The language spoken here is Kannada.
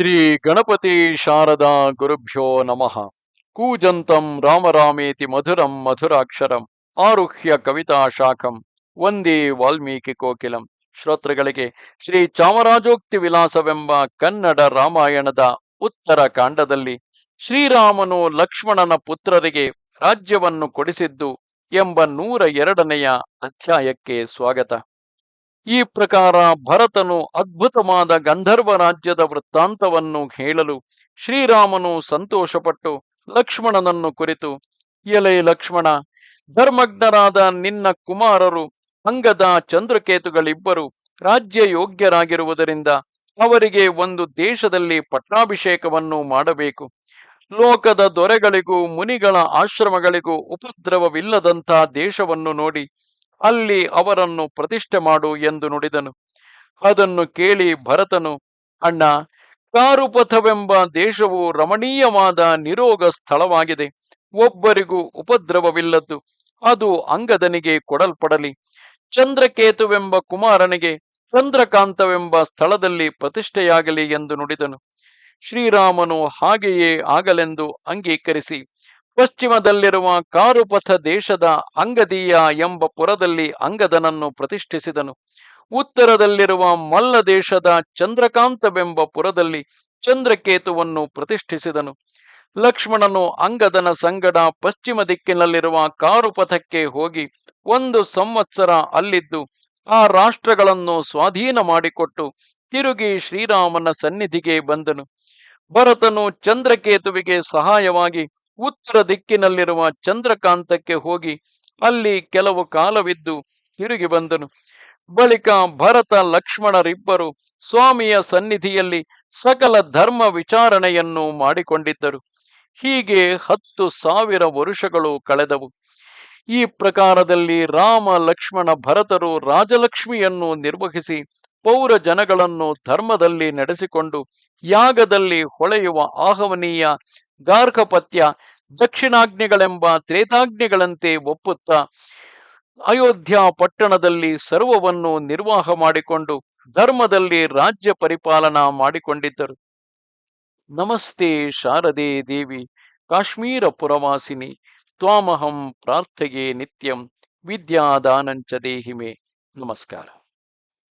ಶ್ರೀ ಗಣಪತಿ ಶಾರದಾ ಗುರುಭ್ಯೋ ನಮಃ. ಕೂಜಂತಂ ರಾಮರಾಮೇತಿ ಮಧುರಂ ಮಧುರಾಕ್ಷರಂ ಆರುಹ್ಯ ಕವಿತಾ ಶಾಖಂ ವಂದೇ ವಾಲ್ಮೀಕಿ ಕೋಕಿಲಂ. ಶ್ರೋತೃಗಳಿಗೆ ಶ್ರೀ ಚಾಮರಾಜೋಕ್ತಿ ವಿಲಾಸವೆಂಬ ಕನ್ನಡ ರಾಮಾಯಣದ ಉತ್ತರ ಕಾಂಡದಲ್ಲಿ ಶ್ರೀರಾಮನು ಲಕ್ಷ್ಮಣನ ಪುತ್ರರಿಗೆ ರಾಜ್ಯವನ್ನು ಕೊಡಿಸಿದ್ದು ಎಂಬ ನೂರ ಎರಡನೆಯ ಅಧ್ಯಾಯಕ್ಕೆ ಸ್ವಾಗತ. ಈ ಪ್ರಕಾರ ಭರತನು ಅದ್ಭುತವಾದ ಗಂಧರ್ವ ರಾಜ್ಯದ ವೃತ್ತಾಂತವನ್ನು ಹೇಳಲು ಶ್ರೀರಾಮನು ಸಂತೋಷಪಟ್ಟು ಲಕ್ಷ್ಮಣನನ್ನು ಕುರಿತು, ಎಲೆ ಲಕ್ಷ್ಮಣ, ಧರ್ಮಜ್ಞರಾದ ನಿನ್ನ ಕುಮಾರರು ಅಂಗದ ಚಂದ್ರಕೇತುಗಳಿಬ್ಬರು ರಾಜ್ಯ ಯೋಗ್ಯರಾಗಿರುವುದರಿಂದ ಅವರಿಗೆ ಒಂದು ದೇಶದಲ್ಲಿ ಪಟ್ಟಾಭಿಷೇಕವನ್ನು ಮಾಡಬೇಕು. ಲೋಕದ ದೊರೆಗಳಿಗೂ ಮುನಿಗಳ ಆಶ್ರಮಗಳಿಗೂ ಉಪದ್ರವವಿಲ್ಲದಂಥ ದೇಶವನ್ನು ನೋಡಿ ಅಲ್ಲಿ ಅವರನ್ನು ಪ್ರತಿಷ್ಠೆ ಮಾಡು ಎಂದು ನುಡಿದನು. ಅದನ್ನು ಕೇಳಿ ಭರತನು, ಅಣ್ಣ, ಕಾರುಪಥವೆಂಬ ದೇಶವು ರಮಣೀಯವಾದ ನಿರೋಗ ಸ್ಥಳವಾಗಿದೆ. ಒಬ್ಬರಿಗೂ ಉಪದ್ರವವಿಲ್ಲದ್ದು. ಅದು ಅಂಗದನಿಗೆ ಕೊಡಲ್ಪಡಲಿ. ಚಂದ್ರಕೇತುವೆಂಬ ಕುಮಾರನಿಗೆ ಚಂದ್ರಕಾಂತವೆಂಬ ಸ್ಥಳದಲ್ಲಿ ಪ್ರತಿಷ್ಠೆಯಾಗಲಿ ಎಂದು ನುಡಿದನು. ಶ್ರೀರಾಮನು ಹಾಗೆಯೇ ಆಗಲೆಂದು ಅಂಗೀಕರಿಸಿ ಪಶ್ಚಿಮದಲ್ಲಿರುವ ಕಾರುಪಥ ದೇಶದ ಅಂಗದೀಯ ಎಂಬ ಪುರದಲ್ಲಿ ಅಂಗದನನ್ನು ಪ್ರತಿಷ್ಠಿಸಿದನು. ಉತ್ತರದಲ್ಲಿರುವ ಮಲ್ಲ ದೇಶದ ಚಂದ್ರಕಾಂತವೆಂಬ ಪುರದಲ್ಲಿ ಚಂದ್ರಕೇತುವನ್ನು ಪ್ರತಿಷ್ಠಿಸಿದನು. ಲಕ್ಷ್ಮಣನು ಅಂಗದನ ಸಂಗಡ ಪಶ್ಚಿಮ ದಿಕ್ಕಿನಲ್ಲಿರುವ ಕಾರುಪಥಕ್ಕೆ ಹೋಗಿ ಒಂದು ಸಂವತ್ಸರ ಅಲ್ಲಿದ್ದು, ಆ ರಾಷ್ಟ್ರಗಳನ್ನು ಸ್ವಾಧೀನ ಮಾಡಿಕೊಟ್ಟು ತಿರುಗಿ ಶ್ರೀರಾಮನ ಸನ್ನಿಧಿಗೆ ಬಂದನು. ಭರತನು ಚಂದ್ರಕೇತುವಿಗೆ ಸಹಾಯವಾಗಿ ಉತ್ತರ ದಿಕ್ಕಿನಲ್ಲಿರುವ ಚಂದ್ರಕಾಂತಕ್ಕೆ ಹೋಗಿ ಅಲ್ಲಿ ಕೆಲವು ಕಾಲವಿದ್ದು ತಿರುಗಿ ಬಂದನು. ಬಳಿಕ ಭರತ, ಲಕ್ಷ್ಮಣರಿಬ್ಬರು ಸ್ವಾಮಿಯ ಸನ್ನಿಧಿಯಲ್ಲಿ ಸಕಲ ಧರ್ಮ ವಿಚಾರಣೆಯನ್ನು ಮಾಡಿಕೊಂಡಿದ್ದರು. ಹೀಗೆ ಹತ್ತು ಸಾವಿರ ವರುಷಗಳು ಕಳೆದವು. ಈ ಪ್ರಕಾರದಲ್ಲಿ ರಾಮ, ಲಕ್ಷ್ಮಣ, ಭರತರು ರಾಜಲಕ್ಷ್ಮಿಯನ್ನು ನಿರ್ವಹಿಸಿ ಪೌರ ಜನಗಳನ್ನು ಧರ್ಮದಲ್ಲಿ ನಡೆಸಿಕೊಂಡು ಯಾಗದಲ್ಲಿ ಹೊಳೆಯುವ ಆಹವನೀಯ ಗಾರ್ಹಪತ್ಯ ದಕ್ಷಿಣಾಗ್ನಿಗಳೆಂಬ ತ್ರೇತಾಗ್ನಿಗಳಂತೆ ಒಪ್ಪುತ್ತಾ ಅಯೋಧ್ಯ ಪಟ್ಟಣದಲ್ಲಿ ಸರ್ವವನ್ನು ನಿರ್ವಾಹ ಮಾಡಿಕೊಂಡು ಧರ್ಮದಲ್ಲಿ ರಾಜ್ಯ ಪರಿಪಾಲನಾ ಮಾಡಿಕೊಂಡಿದ್ದರು. ನಮಸ್ತೆ ಶಾರದೆ ದೇವಿ ಕಾಶ್ಮೀರ ಪುರವಾಸಿನಿ ತ್ವಾಮಹಂ ಪ್ರಾರ್ಥೆಗೆ ನಿತ್ಯಂ ವಿದ್ಯಾದಾನಂಚ ದೇಹಿಮೆ. ನಮಸ್ಕಾರ.